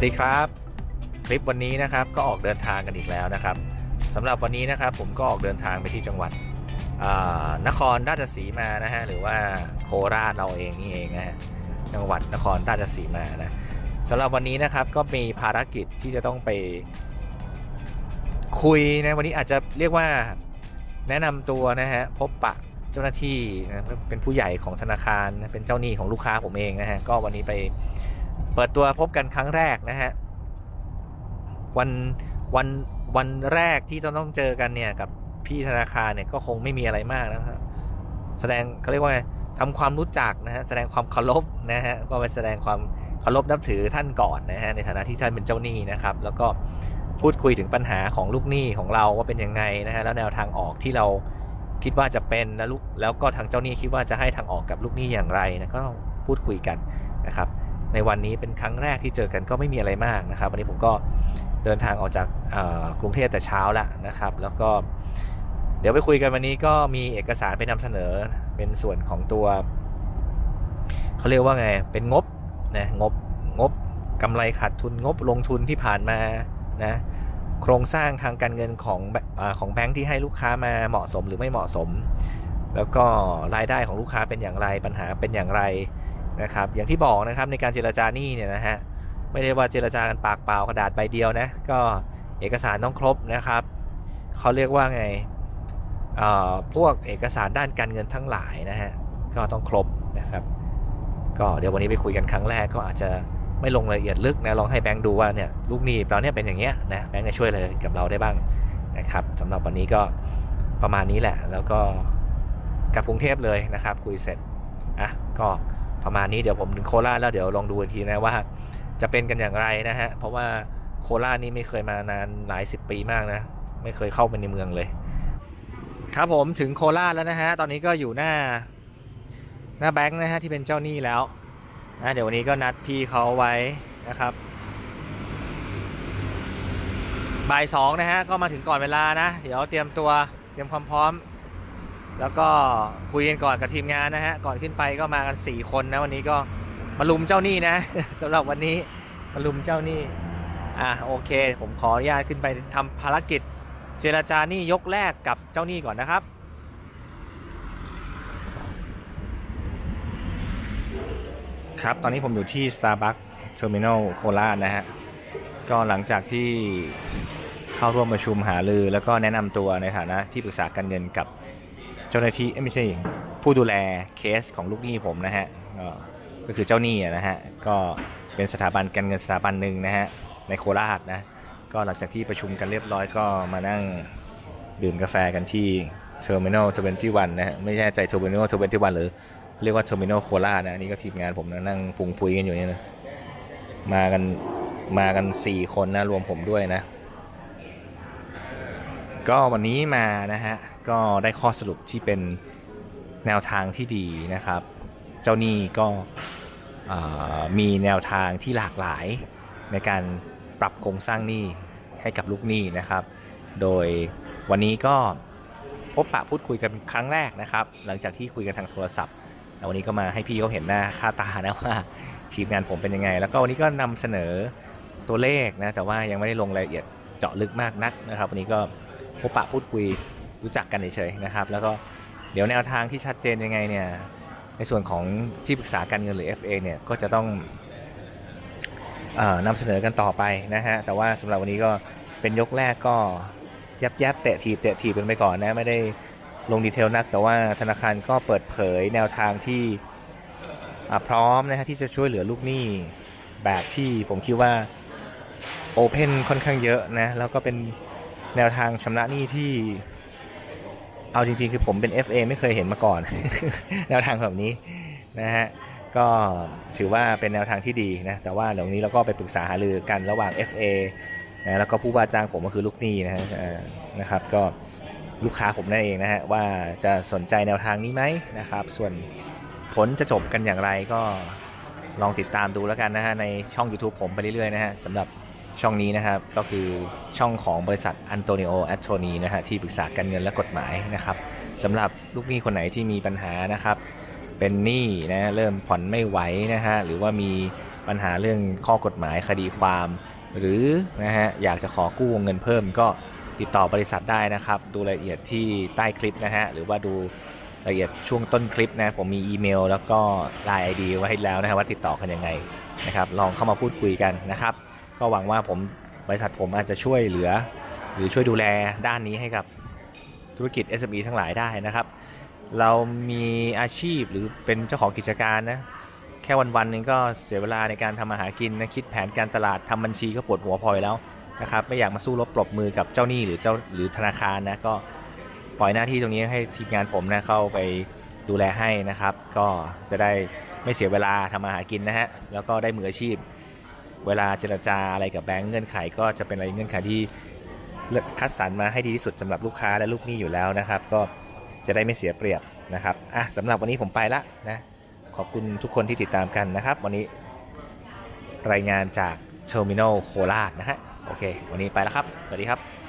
สวัสดีครับ คลิปวันนี้นะครับก็ออกเดินทางกันอีกแล้วนะครับสำหรับวันนี้นะครับผมก็ออกเดินทางไปที่จังหวัดนครราชสีมานะฮะหรือว่าโคราชเราเองนี่เองนะฮะจังหวัดนครราชสีมานะสำหรับวันนี้นะครับก็มีภารกิจที่จะต้องไป คุยนะวันนี้อาจจะเรียกว่าแนะนำตัวนะฮะพบปะเจ้าหน้าที่นะเป็นผู้ใหญ่ของธนาคารเป็นเจ้าหนี้ของลูกค้าผมเองนะฮะก็วันนี้ไป เปิดตัวพบกันครั้งแรกนะฮะ วันวันวันแรกที่ต้องต้องเจอกันเนี่ยกับพี่ธนาคารเนี่ยก็คงไม่มีอะไรมากนะครับ แสดงเขาเรียกว่าทำความรู้จักนะฮะแสดงความเคารพนะฮะก็ไปแสดงความเคารพนับถือท่านก่อนนะฮะในฐานะที่ท่านเป็นเจ้าหนี้นะครับ แล้วก็พูดคุยถึงปัญหาของลูกหนี้ของเราว่าเป็นยังไงนะฮะแล้วแนวทางออกที่เราคิดว่าจะเป็นแล้วลูกแล้วก็ทางเจ้าหนี้คิดว่าจะให้ทางออกกับลูกหนี้อย่างไรนะก็พูดคุยกันนะครับ ในวันนี้เป็นครั้งแรกที่เจอกันก็ไม่มีอะไรมากนะครับ วันนี้ผมก็เดินทางออกจากกรุงเทพแต่เช้าแล้วนะครับ แล้วก็เดี๋ยวไปคุยกันวันนี้ก็มีเอกสารไปนำเสนอเป็นส่วนของตัวเขาเรียกว่าไง เป็นงบนะงบงบกำไรขาดทุนงบลงทุนที่ผ่านมานะโครงสร้างทางการเงินของแบอของแบงค์ที่ให้ลูกค้ามาเหมาะสมหรือไม่เหมาะสม แล้วก็รายได้ของลูกค้าเป็นอย่างไรปัญหาเป็นอย่างไร นะครับอย่างที่บอกนะครับในการเจรจาหนี้เนี่ยนะฮะไม่ได้ว่าเจรจากันปากเปล่ากระดาษใบเดียวนะก็เอกสารต้องครบนะครับเขาเรียกว่าไงเอ่อพวกเอกสารด้านการเงินทั้งหลายนะฮะก็ต้องครบนะครับ ก็เดี๋ยววันนี้ไปคุยกันครั้งแรกก็อาจจะไม่ลงรายละเอียดลึกนะลองให้แบงค์ดูว่าเนี่ยลูกหนี้ตอนเนี้ยเป็นอย่างเงี้ยนะแบงค์จะช่วยอะไรกับเราได้บ้างนะครับสำหรับวันนี้ก็ประมาณนี้แหละ แล้วก็กลับกรุงเทพเลยนะครับ คุยเสร็จอะก็ ประมาณนี้เดี๋ยวผมถึงโคราชแล้วเดี๋ยวลองดูอีกทีนะว่า จะเป็นกันอย่างไรนะฮะ เพราะว่าโคราชนี่ไม่เคยมานานหลายสิบปีมากนะ ไม่เคยเข้าไปในเมืองเลย ครับผมถึงโคราชแล้วนะฮะ ตอนนี้ก็อยู่หน้า หน้าแบงค์นะฮะที่เป็นเจ้าหนี้แล้วนะเดี๋ยววันนี้ก็นัดพี่เขาไว้นะครับบ่ายสองนะฮะก็มาถึงก่อนเวลานะ เดี๋ยวเตรียมตัวเตรียมความพร้อม แล้วก็คุยกันก่อนกับทีมงานนะฮะ ก่อนขึ้นไปก็มากันสี่คนนะวันนี้ก็มาลุมเจ้าหนี้นะสำหรับวันนี้มาลุมเจ้าหนี้ อะโอเค ผมขออนุญาตขึ้นไปทำภารกิจ เจรจาหนี้ยกแรกกับเจ้าหนี้ก่อนนะครับครับ ตอนนี้ผมอยู่ที่ Starbucks Terminal โคราชนะฮะ ก็หลังจากที่เข้าร่วมประชุมหารือ แล้วก็แนะนำตัวในฐานะที่ปรึกษาการเงินกับ เจ้าหน้าที่ไม่ใช่ผู้ดูแลเคสของลูกหนี้ผมนะฮะก็คือเจ้าหนี้นะฮะก็เป็นสถาบันการเงินสถาบันหนึ่งนะฮะในโคราชนะก็หลังจากที่ประชุมกันเรียบร้อยก็มานั่งดื่มกาแฟกันที่ Terminal 21นตี้วันนะฮะไม่แน่ใจ Terminal 21หรือเรียกว่า Terminal โคราชนะอันนี่ก็ทีมงานผมนะนั่งพุงพุยกันอยู่เนี่ยนะมากันมากัน4คนนะรวมผมด้วยนะ ก็วันนี้มานะฮะ ก็ได้ข้อสรุปที่เป็นแนวทางที่ดีนะครับ เจ้าหนี้ก็มีแนวทางที่หลากหลายในการปรับโครงสร้างหนี้ให้กับลูกหนี้นะครับ โดยวันนี้ก็พบปะพูดคุยกันครั้งแรกนะครับ หลังจากที่คุยกันทางโทรศัพท์แล้ววันนี้ก็มาให้พี่เขาเห็นหน้าค่าตานะว่าทีมงานผมเป็นยังไง แล้วก็วันนี้ก็นำเสนอตัวเลขนะแต่ว่ายังไม่ได้ลงรายละเอียดเจาะลึกมากนักนะครับ วันนี้ก็พบปะพูดคุย รู้จักกันเฉยๆนะครับ แล้วก็เดี๋ยวแนวทางที่ชัดเจนยังไงเนี่ยในส่วนของที่ปรึกษาการเงินหรือ FA เนี่ยก็จะต้องอ่อนำเสนอกันต่อไปนะฮะแต่ว่าสำหรับวันนี้ก็เป็นยกแรกก็ยับยับเตะทีบเตะทีบกันไปก่อนนะไม่ได้ลงดีเทลนัก แต่ว่าธนาคารก็เปิดเผยแนวทางที่พร้อมนะฮะที่จะช่วยเหลือลูกหนี้แบบที่ผมคิดว่าโอเพนค่อนข้างเยอะนะแล้วก็เป็นแนวทางชำระหนี้ที่ เอาจริงๆ คือผมเป็น FA ไม่เคยเห็นมาก่อน แนวทางแบบนี้นะฮะก็ถือว่าเป็นแนวทางที่ดีนะแต่ว่าเดี๋ยวนี้เราก็ไปปรึกษาหารือกันระหว่าง FA นะแล้วก็ผู้ว่าจ้างผมก็คือลูกหนี้นะฮะนะครับก็ลูกค้าผมนั่นเองนะฮะว่าจะสนใจแนวทางนี้ไหมนะครับ ส่วนผลจะจบกันอย่างไรก็ลองติดตามดูแล้วกันนะฮะในช่อง YouTube ผมไปเรื่อยๆนะฮะสำหรับ ช่องนี้นะครับก็คือช่องของบริษัทอันโตนิโอแอตโทนีนะฮะที่ปรึกษาการเงินและกฎหมายนะครับสำหรับลูกหนี้คนไหนที่มีปัญหานะครับ เป็นหนี้นะเริ่มผ่อนไม่ไหวนะฮะหรือว่ามีปัญหาเรื่องข้อกฎหมายคดีความ หรือนะฮะอยากจะขอกู้วงเงินเพิ่มก็ติดต่อบริษัทได้นะครับ ดูรายละเอียดที่ใต้คลิปนะฮะหรือว่าดูรายละเอียดช่วงต้นคลิปนะผมมีอีเมล แล้วก็ไลน์ไอดีไว้ให้แล้วนะฮะว่าติดต่อกันยังไงนะครับลองเข้ามาพูดคุยกันนะครับ ก็หวังว่าผมบริษัทผมอาจจะช่วยเหลือ หรือช่วยดูแลด้านนี้ให้กับธุรกิจ SME ทั้งหลายได้นะครับ เรามีอาชีพหรือเป็นเจ้าของกิจการนะแค่วันๆนึงก็เสียเวลาในการทำมาหากินนะคิดแผนการตลาดทำบัญชีก็ปวดหัวพออยแล้วนะครับไม่อยากมาสู้รบปรบมือกับเจ้าหนี้หรือเจ้าหรือธนาคารนะก็ปล่อยหน้าที่ตรงนี้ให้ทีมงานผมนะเข้าไปดูแลให้นะครับ ก็จะได้ไม่เสียเวลาทำมาหากินนะฮะแล้วก็ได้มืออาชีพ เวลาเจรจาอะไรกับแบงก์เงื่อนไขก็จะเป็นอะไรเงื่อนไขที่คัดสรรมาให้ดีที่สุดสำหรับลูกค้าและลูกหนี้อยู่แล้วนะครับ ก็จะได้ไม่เสียเปรียบนะครับอะสำหรับวันนี้ผมไปละนะขอบคุณทุกคนที่ติดตามกันนะครับ วันนี้รายงานจากเทอร์มินอลโคราชนะฮะโอเค วันนี้ไปแล้วครับ สวัสดีครับ